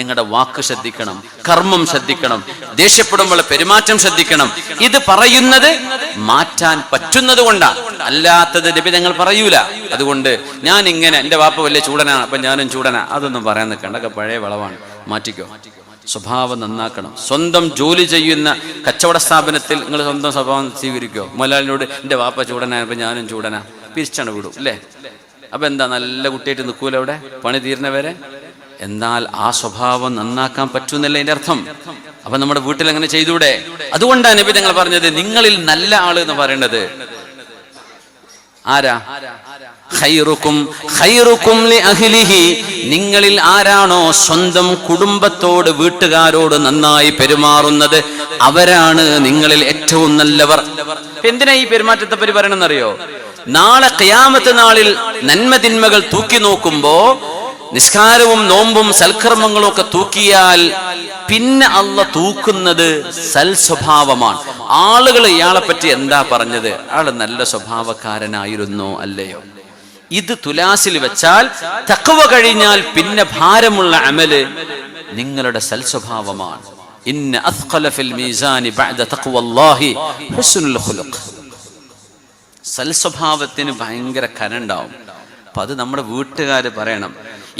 നിങ്ങളുടെ വാക്ക് ശ്രദ്ധിക്കണം കർമ്മം ശ്രദ്ധിക്കണം ദേഷ്യപ്പെടുമ്പോൾ പെരുമാറ്റം ശ്രദ്ധിക്കണം. ഇത് പറയുന്നത് മാറ്റാൻ പറ്റുന്നത് കൊണ്ടാണ്. അല്ലാത്തത് നബി ഞങ്ങൾ പറയൂല. അതുകൊണ്ട് ഞാൻ ഇങ്ങനെ എന്റെ വാപ്പ വലിയ ചൂടനാണ് അപ്പൊ ഞാനും ചൂടനാ. അതൊന്നും പറയാൻ നിൽക്കണ്ട. പഴയ വളവാണ്. മാറ്റിക്കോ. സ്വഭാവം നന്നാക്കണം. സ്വന്തം ജോലി ചെയ്യുന്ന കച്ചവട സ്ഥാപനത്തിൽ നിങ്ങൾ സ്വന്തം സ്വഭാവം സ്വീകരിക്കോ? മുതലാളിനോട് എന്റെ വാപ്പ ചൂടനാണ് അപ്പൊ ഞാനും ചൂടനാ. പിരിച്ചാണ് വിടും അല്ലേ അപ്പൊ എന്താ നല്ല കുട്ടിയായിട്ട് നിൽക്കൂല അവിടെ? പണി തീരുന്നവരെ? എന്നാൽ ആ സ്വഭാവം നന്നാക്കാൻ പറ്റുന്നല്ല അതിന്റെ അർത്ഥം? അപ്പൊ നമ്മുടെ വീട്ടിൽ അങ്ങനെ ചെയ്തൂടെ? അതുകൊണ്ടാണ് നബി ഞങ്ങൾ പറഞ്ഞത് നിങ്ങളിൽ നല്ല ആൾ എന്ന് പറയുന്നത്. ആരാ? ഖൈറുക്കും ഖൈറുക്കും നിങ്ങളിൽ ആരാണോ സ്വന്തം കുടുംബത്തോട് വീട്ടുകാരോട് നന്നായി പെരുമാറുന്നത് അവരാണ് നിങ്ങളിൽ ഏറ്റവും നല്ലവർ. എന്തിനാ ഈ പെരുമാറ്റത്തെ പറ്റി പറയണമെന്നറിയോ? നാളെ കയാമത്തെ നാളിൽ നന്മതിന്മകൾ തൂക്കി നോക്കുമ്പോ നിസ്കാരവും നോമ്പും സൽക്കർമ്മങ്ങളും ഒക്കെ തൂക്കിയാൽ പിന്നെ അള്ള തൂക്കുന്നത് സൽ സ്വഭാവമാണ് ആളുകൾ ഇയാളെ പറ്റി എന്താ പറഞ്ഞത്? ആൾ നല്ല സ്വഭാവക്കാരനായിരുന്നു അല്ലയോ? ഇത് തുലാസിൽ വെച്ചാൽ തക്കവ കഴിഞ്ഞാൽ പിന്നെ ഭാരമുള്ള അമൽ നിങ്ങളുടെ സൽ സ്വഭാവമാണ് മീസാനി ബഅദ ഹുസ്നുൽ സൽസ്വഭാവത്തിന് ഭയങ്കര കനുണ്ടാവും. അപ്പൊ അത് നമ്മുടെ വീട്ടുകാർ പറയണം.